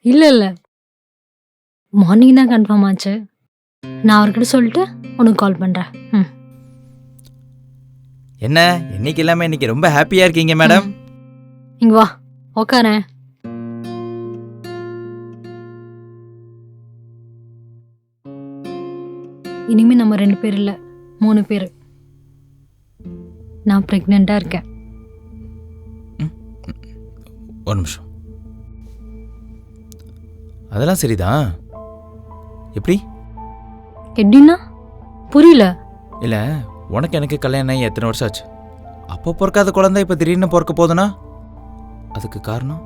இல்ல இல்ல. மார்னிங் தான் கன்ஃபார்ம் ஆச்சு. நான் அவர்கிட்ட சொல்லிட்டு உனக்கு கால் பண்றேன். ம். என்ன? இன்னைக்கு இல்லாம இன்னைக்கு ரொம்ப ஹாப்பியா இருக்கீங்க மேடம். இங்க வா உக்காரேன். இனிமே நம்ம ரெண்டு பேர் இல்ல மூணு பேர். நான் பிரெக்னெண்டா இருக்கேன். ஒரு நிமிஷம். அதெல்லாம் சரிதான். எப்படி? எப்படின்னா? புரியல. இல்ல உனக்கு எனக்கு கல்யாணம் ஆகி எத்தனை வருஷம் ஆச்சு? அப்போ பிறக்காத குழந்தை இப்ப திடீர்னு பிறக்க போதுனா அதுக்கு காரணம்?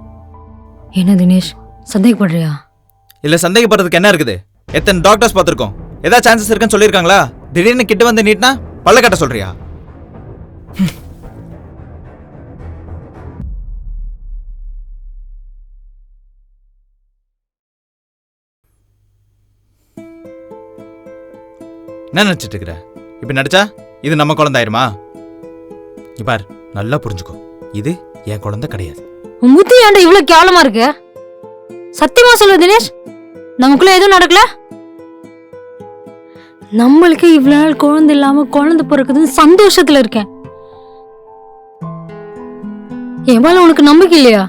என்ன தினேஷ் சந்தேகப்படுறியா? இல்ல சந்தேகப்படுறதுக்கு என்ன இருக்குது? எத்தனை டாக்டர்ஸ் பார்த்துருக்கோம். ஏதாவது சான்சஸ் இருக்குன்னு சொல்லியிருக்காங்களா? திடீர்னு கிட்ட வந்து நீட்னா பல்ல கட்ட சொல்றியா? நினைச்சிட்டு இருக்கிற? இப்ப நடிச்சா இது நம்ம குழந்தாயிருமா? ஆயிருமா பார் நல்லா புரிஞ்சுக்கோ. இது என் குழந்தை கிடையாது. உன் முத்தி ஏன்டா இவ்வளவு கேவலமா இருக்கு? சத்தியமா சொல்லு தினேஷ்? நமக்குள்ள எதுவும் நடக்கல? நம்மளுக்கு இவ்வளவு நாள் குழந்தை இல்லாம குழந்தை பிறக்குதுன்னு சந்தோஷத்துல இருக்கேன். என் மேல உனக்கு நம்பிக்கை இல்லையா?